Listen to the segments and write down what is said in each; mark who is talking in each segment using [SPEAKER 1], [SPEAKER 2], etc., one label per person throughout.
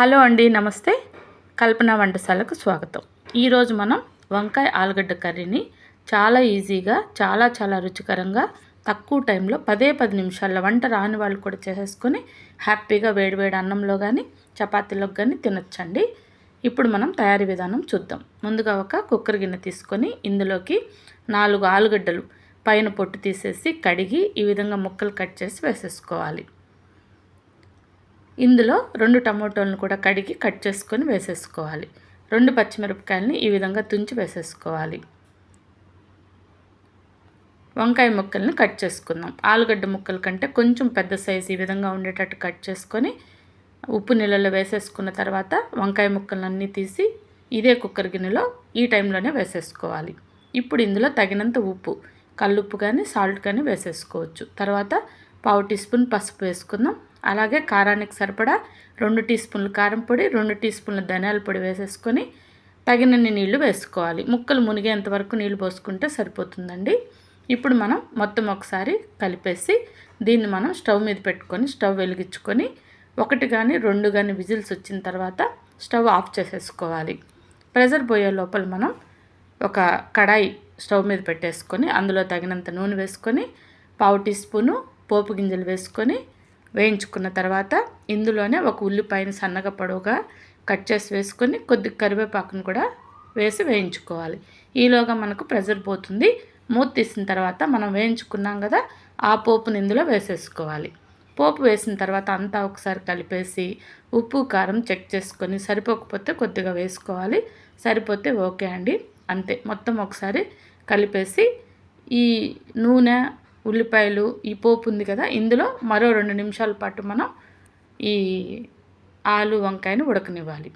[SPEAKER 1] Hello అండి నమస్తే. కల్పన వంటశాలకు స్వాగతం. ఈరోజు మనం వంకాయ ఆలుగడ్డ కర్రీని చాలా ఈజీగా చాలా చాలా రుచికరంగా తక్కువ టైంలో పదే పది నిమిషాల్లో వంట రాని వాళ్ళు కూడా చేసేసుకొని హ్యాపీగా వేడివేడి అన్నంలో కానీ చపాతీలోకి కానీ తినొచ్చండి. ఇప్పుడు మనం తయారీ విధానం చూద్దాం. ముందుగా ఒక కుక్కర్ గిన్నె తీసుకొని ఇందులోకి నాలుగు ఆలుగడ్డలు పైన పొట్టు తీసేసి కడిగి ఈ విధంగా ముక్కలు కట్ చేసి వేసేసుకోవాలి. ఇందులో రెండు టమోటోలను కూడా కడిగి కట్ చేసుకొని వేసేసుకోవాలి. రెండు పచ్చిమిరపకాయలని ఈ విధంగా తుంచి వేసేసుకోవాలి. వంకాయ ముక్కల్ని కట్ చేసుకుందాం. ఆలుగడ్డ ముక్కల కంటే కొంచెం పెద్ద సైజు ఈ విధంగా ఉండేటట్టు కట్ చేసుకొని ఉప్పు నీళ్ళలో వేసేసుకున్న తర్వాత వంకాయ ముక్కలన్నీ తీసి ఇదే కుక్కర్ గిన్నెలో ఈ టైంలోనే వేసేసుకోవాలి. ఇప్పుడు ఇందులో తగినంత ఉప్పు కల్లుప్పు కానీ సాల్ట్ కానీ వేసేసుకోవచ్చు. తర్వాత పావు టీ స్పూన్ పసుపు వేసుకుందాం. అలాగే కారానికి సరిపడా రెండు టీ స్పూన్లు కారం పొడి రెండు టీ స్పూన్ల ధనియాల పొడి వేసేసుకొని తగినన్ని నీళ్ళు వేసుకోవాలి. ముక్కలు మునిగేంత వరకు నీళ్ళు పోసుకుంటే సరిపోతుందండి. ఇప్పుడు మనం మొత్తం ఒకసారి కలిపేసి దీన్ని మనం స్టవ్ మీద పెట్టుకొని స్టవ్ వెలిగించుకొని ఒకటి కానీ రెండు కానీ విజిల్స్ వచ్చిన తర్వాత స్టవ్ ఆఫ్ చేసేసుకోవాలి. ప్రెజర్ పోయే లోపల మనం ఒక కడాయి స్టవ్ మీద పెట్టేసుకొని అందులో తగినంత నూనె వేసుకొని పావు టీ స్పూను పోపు గింజలు వేసుకొని వేయించుకున్న తర్వాత ఇందులోనే ఒక ఉల్లిపాయని సన్నగా పొడవుగా కట్ చేసి వేసుకొని కొద్ది కరివేపాకును కూడా వేసి వేయించుకోవాలి. ఈలోగా మనకు ప్రెజర్ పోతుంది. మూత తీసిన తర్వాత మనం వేయించుకున్నాం కదా ఆ పోపుని ఇందులో వేసేసుకోవాలి. పోపు వేసిన తర్వాత అంతా ఒకసారి కలిపేసి ఉప్పు కారం చెక్ చేసుకొని సరిపోకపోతే కొద్దిగా వేసుకోవాలి. సరిపోతే ఓకే అండి. అంతే. మొత్తం ఒకసారి కలిపేసి ఈ నూనె ఉల్లిపాయలు ఈ పోపు ఉంది కదా ఇందులో మరో రెండు నిమిషాల పాటు మనం ఈ ఆలు వంకాయను ఉడకనివ్వాలి.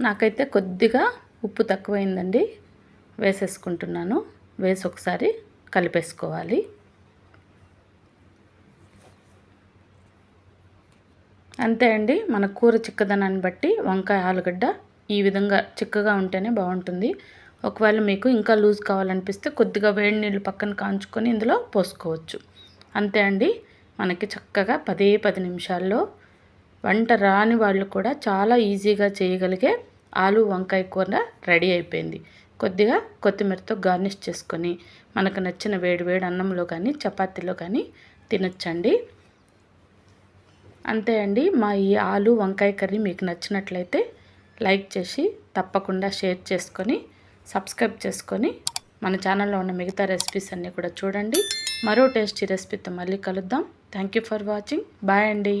[SPEAKER 1] నాకైతే కొద్దిగా ఉప్పు తక్కువైందండి వేసేసుకుంటున్నాను. వేసి ఒకసారి కలిపేసుకోవాలి. అంతే అండి మన కూర చిక్కదనాన్ని బట్టి వంకాయ ఆలుగడ్డ ఈ విధంగా చిక్కగా ఉంటేనే బాగుంటుంది. ఒకవేళ మీకు ఇంకా లూజ్ కావాలనిపిస్తే కొద్దిగా వేడి నీళ్ళు పక్కన కాంచుకొని ఇందులో పోసుకోవచ్చు. అంతే అండి. మనకి చక్కగా పదే పది నిమిషాల్లో వంట రాని వాళ్ళు కూడా చాలా ఈజీగా చేయగలిగే ఆలు వంకాయ కూర రెడీ అయిపోయింది. కొద్దిగా కొత్తిమీరతో గార్నిష్ చేసుకొని మనకు నచ్చిన వేడి వేడి అన్నంలో కానీ చపాతీలో కానీ తినొచ్చండి. అంతే అండి. మా ఈ ఆలు వంకాయ కర్రీ మీకు నచ్చినట్లయితే లైక్ చేసి తప్పకుండా షేర్ చేసుకొని సబ్స్క్రైబ్ చేసుకొని మన ఛానల్లో ఉన్న మిగతా రెసిపీస్ అన్నీ కూడా చూడండి. మరో టేస్టీ రెసిపీతో మళ్ళీ కలుద్దాం. Thank you for watching bye అండి.